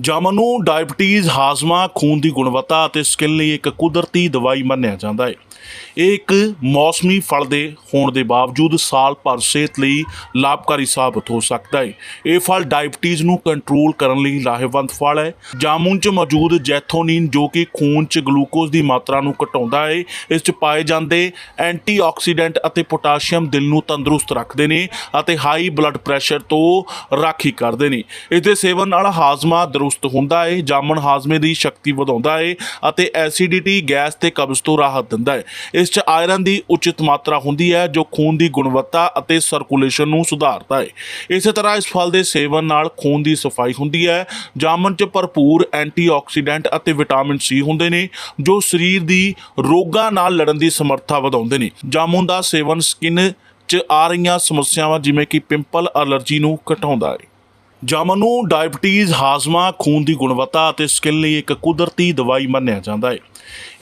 ਜਾਮਨ ਨੂੰ ਡਾਇਬਟੀਜ਼ ਹਾਜ਼ਮਾ, ਖੂਨ ਦੀ ਗੁਣਵੱਤਾ ਅਤੇ ਸਕਿਨ ਲਈ ਇੱਕ ਕੁਦਰਤੀ ਦਵਾਈ ਮੰਨਿਆ ਜਾਂਦਾ ਹੈ। ਇਹ ਇੱਕ ਮੌਸਮੀ ਫਲ ਦੇ ਹੋਣ ਦੇ ਬਾਵਜੂਦ ਸਾਲ ਭਰ ਸਿਹਤ ਲਈ ਲਾਭਕਾਰੀ ਸਾਬਤ ਹੋ ਸਕਦਾ ਹੈ। ਇਹ ਫਲ ਡਾਇਬਟੀਜ਼ ਨੂੰ ਕੰਟਰੋਲ ਕਰਨ ਲਈ ਲਾਹੇਵੰਦ ਫਲ ਹੈ। ਜਾਮੁਨ 'ਚ ਮੌਜੂਦ ਜੈਥੋਨੀਨ ਜੋ ਕਿ ਖੂਨ 'ਚ ਗਲੂਕੋਜ਼ ਦੀ ਮਾਤਰਾ ਨੂੰ ਘਟਾਉਂਦਾ ਹੈ, ਇਸ 'ਚ ਪਾਏ ਜਾਂਦੇ ਐਂਟੀਆਕਸੀਡੈਂਟ ਅਤੇ ਪੋਟਾਸ਼ੀਅਮ ਦਿਲ ਨੂੰ ਤੰਦਰੁਸਤ ਰੱਖਦੇ ਨੇ ਅਤੇ ਹਾਈ ਬਲੱਡ ਪ੍ਰੈਸ਼ਰ ਤੋਂ ਰਾਖੀ ਕਰਦੇ ਨੇ। ਇਸ ਦੇ ਸੇਵਨ ਨਾਲ ਹਾਜ਼ਮਾ ਦਰੁਸਤ ਹੁੰਦਾ ਹੈ ਜਾਮਨ ਹਾਜ਼ਮੇ ਦੀ ਸ਼ਕਤੀ ਵਧਾਉਂਦਾ ਹੈ ਅਤੇ ਐਸਿਡਿਟੀ ਗੈਸ ਤੇ ਕਬਜ਼ ਤੋਂ ਰਾਹਤ ਦਿੰਦਾ ਹੈ ਇਸ 'ਚ ਆਇਰਨ ਦੀ ਉਚਿਤ ਮਾਤਰਾ ਹੁੰਦੀ ਹੈ, ਜੋ ਖੂਨ ਦੀ ਗੁਣਵੱਤਾ ਅਤੇ ਸਰਕੂਲੇਸ਼ਨ ਨੂੰ ਸੁਧਾਰਦਾ ਹੈ ਇਸੇ ਤਰ੍ਹਾਂ ਇਸ ਫਲ ਦੇ ਸੇਵਨ ਨਾਲ ਖੂਨ ਦੀ ਸਫ਼ਾਈ ਹੁੰਦੀ ਹੈ। ਜਾਮਨ 'ਚ ਭਰਪੂਰ ਐਂਟੀਆਕਸੀਡੈਂਟ ਅਤੇ ਵਿਟਾਮਿਨ ਸੀ ਹੁੰਦੇ ਨੇ, ਜੋ ਸਰੀਰ ਦੀ ਰੋਗਾਂ ਨਾਲ ਲੜਨ ਦੀ ਸਮਰੱਥਾ ਵਧਾਉਂਦੇ ਨੇ। ਜਾਮੁਨ ਦਾ ਸੇਵਨ ਸਕਿਨ 'ਚ ਆ ਰਹੀਆਂ ਸਮੱਸਿਆਵਾਂ ਜਿਵੇਂ ਕਿ ਪਿੰਪਲ ਅਲਰਜੀ ਨੂੰ ਘਟਾਉਂਦਾ ਹੈ ਜਾਮਨ ਨੂੰ ਡਾਇਬਟੀਜ਼, ਹਾਜ਼ਮਾ, ਖੂਨ ਦੀ ਗੁਣਵੱਤਾ ਅਤੇ ਸਕਿਨ ਲਈ ਇੱਕ ਕੁਦਰਤੀ ਦਵਾਈ ਮੰਨਿਆ ਜਾਂਦਾ ਹੈ।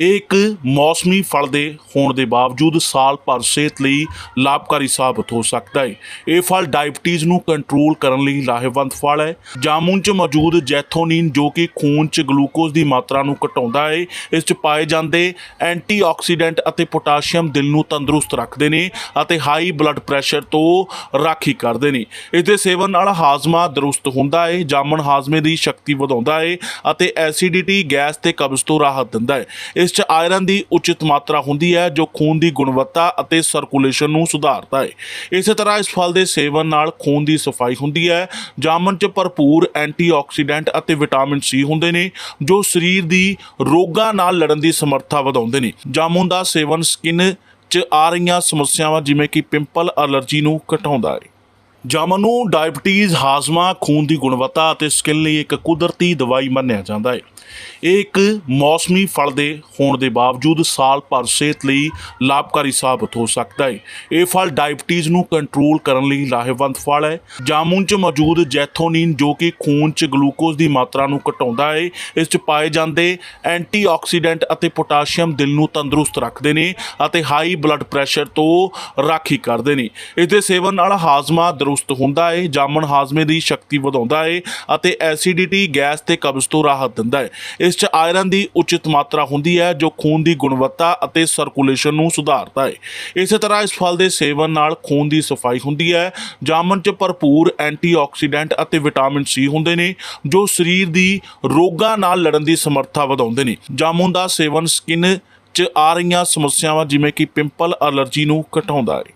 ਇਹ ਇੱਕ ਮੌਸਮੀ ਫਲ ਦੇ ਹੋਣ ਦੇ ਬਾਵਜੂਦ ਸਾਲ ਭਰ ਸਿਹਤ ਲਈ ਲਾਭਕਾਰੀ ਸਾਬਤ ਹੋ ਸਕਦਾ ਹੈ। ਇਹ ਫਲ ਡਾਇਬਟੀਜ਼ ਨੂੰ ਕੰਟਰੋਲ ਕਰਨ ਲਈ ਲਾਹੇਵੰਦ ਫਲ ਹੈ। ਜਾਮੁਨ 'ਚ ਮੌਜੂਦ ਜੈਥੋਨੀਨ ਜੋ ਕਿ ਖੂਨ 'ਚ ਗਲੂਕੋਜ਼ ਦੀ ਮਾਤਰਾ ਨੂੰ ਘਟਾਉਂਦਾ ਹੈ, ਇਸ 'ਚ ਪਾਏ ਜਾਂਦੇ ਐਂਟੀਆਕਸੀਡੈਂਟ ਅਤੇ ਪੋਟਾਸ਼ੀਅਮ ਦਿਲ ਨੂੰ ਤੰਦਰੁਸਤ ਰੱਖਦੇ ਨੇ ਅਤੇ ਹਾਈ ਬਲੱਡ ਪ੍ਰੈਸ਼ਰ ਤੋਂ ਰਾਖੀ ਕਰਦੇ ਨੇ। ਇਸ ਦੇ ਸੇਵਨ ਨਾਲ ਹਾਜ਼ਮਾ ਦਰੁਸਤ ਹੁੰਦਾ ਹੈ ਜਾਮਨ ਹਾਜ਼ਮੇ ਦੀ ਸ਼ਕਤੀ ਵਧਾਉਂਦਾ ਹੈ ਅਤੇ ਐਸਿਡਿਟੀ ਗੈਸ ਤੇ ਕਬਜ਼ ਤੋਂ ਰਾਹਤ ਦਿੰਦਾ ਹੈ। ਇਸ 'ਚ ਆਇਰਨ ਦੀ ਉਚਿਤ ਮਾਤਰਾ ਹੁੰਦੀ ਹੈ, ਜੋ ਖੂਨ ਦੀ ਗੁਣਵੱਤਾ ਅਤੇ ਸਰਕੂਲੇਸ਼ਨ ਨੂੰ ਸੁਧਾਰਦਾ ਹੈ। ਇਸੇ ਤਰ੍ਹਾਂ ਇਸ ਫਲ ਦੇ ਸੇਵਨ ਨਾਲ ਖੂਨ ਦੀ ਸਫ਼ਾਈ ਹੁੰਦੀ ਹੈ। ਜਾਮਨ 'ਚ ਭਰਪੂਰ ਐਂਟੀਆਕਸੀਡੈਂਟ ਅਤੇ ਵਿਟਾਮਿਨ ਸੀ ਹੁੰਦੇ ਨੇ, ਜੋ ਸਰੀਰ ਦੀ ਰੋਗਾਂ ਨਾਲ ਲੜਨ ਦੀ ਸਮਰੱਥਾ ਵਧਾਉਂਦੇ ਨੇ। ਜਾਮੁਨ ਦਾ ਸੇਵਨ ਸਕਿਨ 'ਚ ਆ ਰਹੀਆਂ ਸਮੱਸਿਆਵਾਂ ਜਿਵੇਂ ਕਿ ਪਿੰਪਲ ਅਲਰਜੀ ਨੂੰ ਘਟਾਉਂਦਾ ਹੈ। ਜਾਮਨ ਨੂੰ ਡਾਇਬਟੀਜ਼, ਹਾਜ਼ਮਾ, ਖੂਨ ਦੀ ਗੁਣਵੱਤਾ ਅਤੇ ਸਕਿਨ ਲਈ ਇੱਕ ਕੁਦਰਤੀ ਦਵਾਈ ਮੰਨਿਆ ਜਾਂਦਾ ਹੈ। ਇਹ ਇੱਕ ਮੌਸਮੀ ਫਲ ਦੇ ਹੋਣ ਦੇ ਬਾਵਜੂਦ ਸਾਲ ਭਰ ਸਿਹਤ ਲਈ ਲਾਭਕਾਰੀ ਸਾਬਤ ਹੋ ਸਕਦਾ ਹੈ। ਇਹ ਫਲ ਡਾਇਬਟੀਜ਼ ਨੂੰ ਕੰਟਰੋਲ ਕਰਨ ਲਈ ਲਾਹੇਵੰਦ ਫਲ ਹੈ। ਜਾਮੁਨ 'ਚ ਮੌਜੂਦ ਜੈਥੋਨੀਨ ਜੋ ਕਿ ਖੂਨ 'ਚ ਗਲੂਕੋਜ਼ ਦੀ ਮਾਤਰਾ ਨੂੰ ਘਟਾਉਂਦਾ ਹੈ, ਇਸ 'ਚ ਪਾਏ ਜਾਂਦੇ ਐਂਟੀਆਕਸੀਡੈਂਟ ਅਤੇ ਪੋਟਾਸ਼ੀਅਮ ਦਿਲ ਨੂੰ ਤੰਦਰੁਸਤ ਰੱਖਦੇ ਨੇ ਅਤੇ ਹਾਈ ਬਲੱਡ ਪ੍ਰੈਸ਼ਰ ਤੋਂ ਰਾਖੀ ਕਰਦੇ ਨੇ। ਇਸ ਦੇ ਸੇਵਨ ਨਾਲ ਹਾਜ਼ਮਾ ਦਰੁਸਤ ਹੁੰਦਾ ਹੈ ਜਾਮਣ ਹਾਜ਼ਮੇ ਦੀ ਸ਼ਕਤੀ ਵਧਾਉਂਦਾ ਹੈ ਅਤੇ ਐਸਿਡਿਟੀ ਗੈਸ ਤੇ ਕਬਜ਼ ਤੋਂ ਰਾਹਤ ਦਿੰਦਾ ਹੈ ਇਸ 'ਚ ਆਇਰਨ ਦੀ ਉਚਿਤ ਮਾਤਰਾ ਹੁੰਦੀ ਹੈ, ਜੋ ਖੂਨ ਦੀ ਗੁਣਵੱਤਾ ਅਤੇ ਸਰਕੂਲੇਸ਼ਨ ਨੂੰ ਸੁਧਾਰਦਾ ਹੈ ਇਸੇ ਤਰ੍ਹਾਂ ਇਸ ਫਲ ਦੇ ਸੇਵਨ ਨਾਲ ਖੂਨ ਦੀ ਸਫ਼ਾਈ ਹੁੰਦੀ ਹੈ। ਜਾਮਨ 'ਚ ਭਰਪੂਰ ਐਂਟੀਆਕਸੀਡੈਂਟ ਅਤੇ ਵਿਟਾਮਿਨ ਸੀ ਹੁੰਦੇ ਨੇ, ਜੋ ਸਰੀਰ ਦੀ ਰੋਗਾਂ ਨਾਲ ਲੜਨ ਦੀ ਸਮਰੱਥਾ ਵਧਾਉਂਦੇ ਨੇ। ਜਾਮੁਨ ਦਾ ਸੇਵਨ ਸਕਿਨ 'ਚ ਆ ਰਹੀਆਂ ਸਮੱਸਿਆਵਾਂ ਜਿਵੇਂ ਕਿ ਪਿੰਪਲ ਅਲਰਜੀ ਨੂੰ ਘਟਾਉਂਦਾ ਹੈ